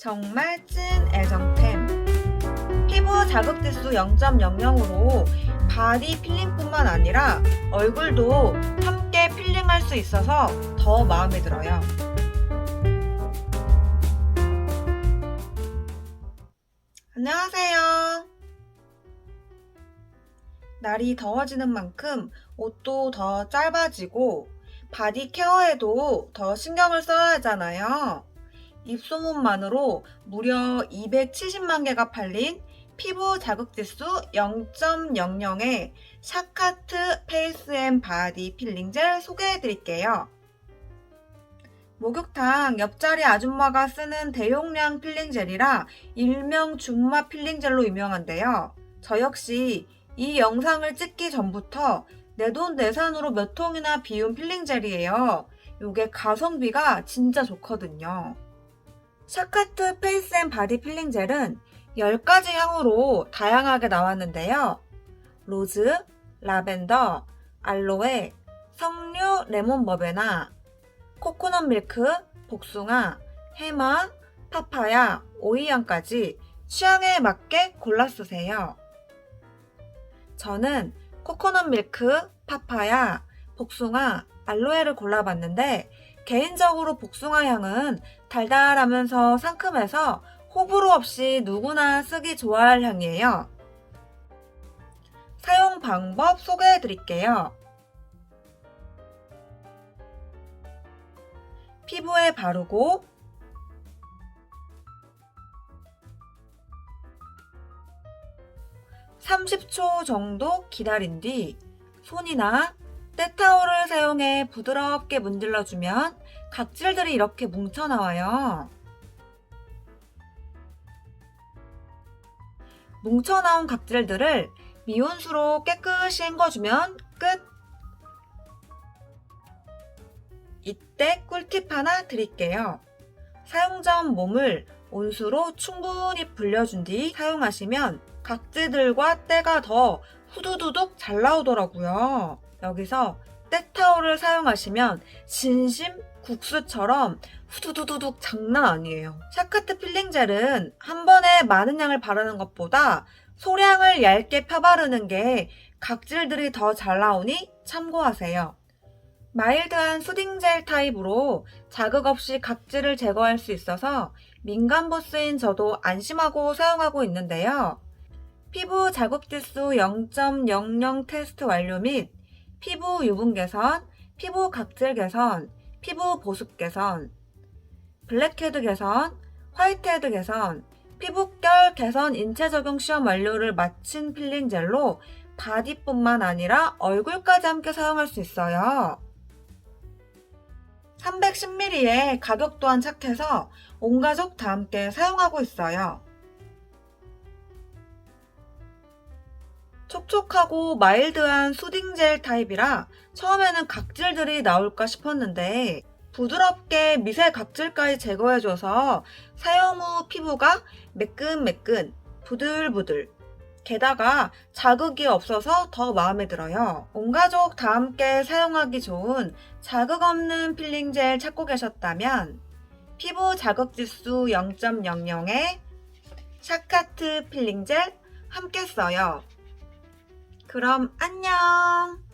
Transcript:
정말 찐 애정템. 피부 자극지수 0.00으로 바디 필링뿐만 아니라 얼굴도 함께 필링할 수 있어서 더 마음에 들어요. 안녕하세요. 날이 더워지는 만큼 옷도 더 짧아지고 바디 케어에도 더 신경을 써야 하잖아요. 입소문만으로 무려 270만 개가 팔린 피부 자극지수 0.00의 샤카트 페이스 앤 바디 필링 젤 소개해 드릴게요. 목욕탕 옆자리 아줌마가 쓰는 대용량 필링 젤이라 일명 중마 필링 젤로 유명한데요. 저 역시 이 영상을 찍기 전부터 내 돈 내산으로 몇 통이나 비운 필링 젤이에요. 요게 가성비가 진짜 좋거든요. 샤카트 페이스 앤 바디 필링 젤은 10가지 향으로 다양하게 나왔는데요. 로즈, 라벤더, 알로에, 석류, 레몬 버베나, 코코넛 밀크, 복숭아, 해마, 파파야, 오이향까지 취향에 맞게 골라 쓰세요. 저는 코코넛 밀크, 파파야, 복숭아, 알로에를 골라봤는데 개인적으로 복숭아 향은 달달하면서 상큼해서 호불호 없이 누구나 쓰기 좋아할 향이에요. 사용 방법 소개해 드릴게요. 피부에 바르고 (30초) 정도 기다린 뒤 손이나 때타올을 사용해 부드럽게 문질러주면 각질들이 이렇게 뭉쳐 나와요. 뭉쳐 나온 각질들을 미온수로 깨끗이 헹궈주면 끝! 이때 꿀팁 하나 드릴게요. 사용 전 몸을 온수로 충분히 불려준 뒤 사용하시면 각질들과 때가 더 후두두둑 잘 나오더라고요. 여기서 때타올을 사용하시면 진심 국수처럼 후두두두둑 장난 아니에요. 샤카트 필링 젤은 한 번에 많은 양을 바르는 것보다 소량을 얇게 펴바르는 게 각질들이 더 잘 나오니 참고하세요. 마일드한 수딩 젤 타입으로 자극 없이 각질을 제거할 수 있어서 민감 보스인 저도 안심하고 사용하고 있는데요. 피부 자극지수 0.00 테스트 완료 및 피부 유분 개선, 피부 각질 개선, 피부 보습 개선, 블랙헤드 개선, 화이트헤드 개선, 피부결 개선 인체 적용 시험 완료를 마친 필링 젤로 바디뿐만 아니라 얼굴까지 함께 사용할 수 있어요. 310ml에 가격 또한 착해서 온 가족 다 함께 사용하고 있어요. 촉촉하고 마일드한 수딩젤 타입이라 처음에는 각질들이 나올까 싶었는데 부드럽게 미세 각질까지 제거해줘서 사용 후 피부가 매끈매끈, 부들부들, 게다가 자극이 없어서 더 마음에 들어요. 온 가족 다 함께 사용하기 좋은 자극 없는 필링 젤 찾고 계셨다면 피부 자극 지수 0.00에 샤카트 필링 젤 함께 써요. 그럼 안녕!